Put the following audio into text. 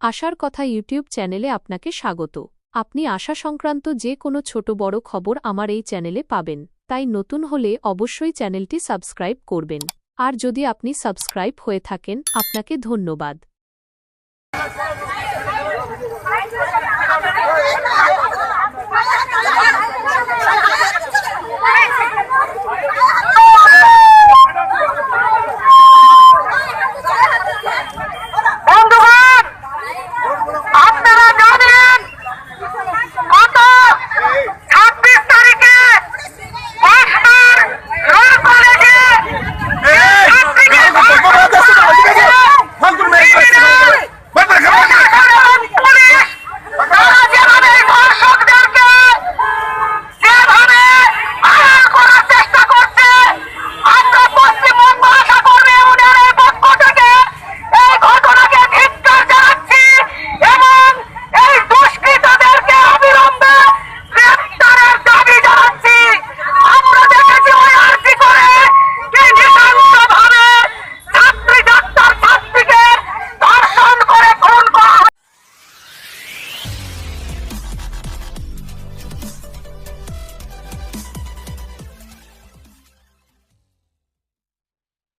আশার কথা ইউটিউব চ্যানেলে আপনাকে স্বাগত। আপনি আশা সংক্রান্ত যে কোনো ছোট বড় খবর আমার এই চ্যানেলে পাবেন, তাই নতুন হলে অবশ্যই চ্যানেলটি সাবস্ক্রাইব করবেন। আর যদি আপনি সাবস্ক্রাইব হয়ে থাকেন, আপনাকে ধন্যবাদ।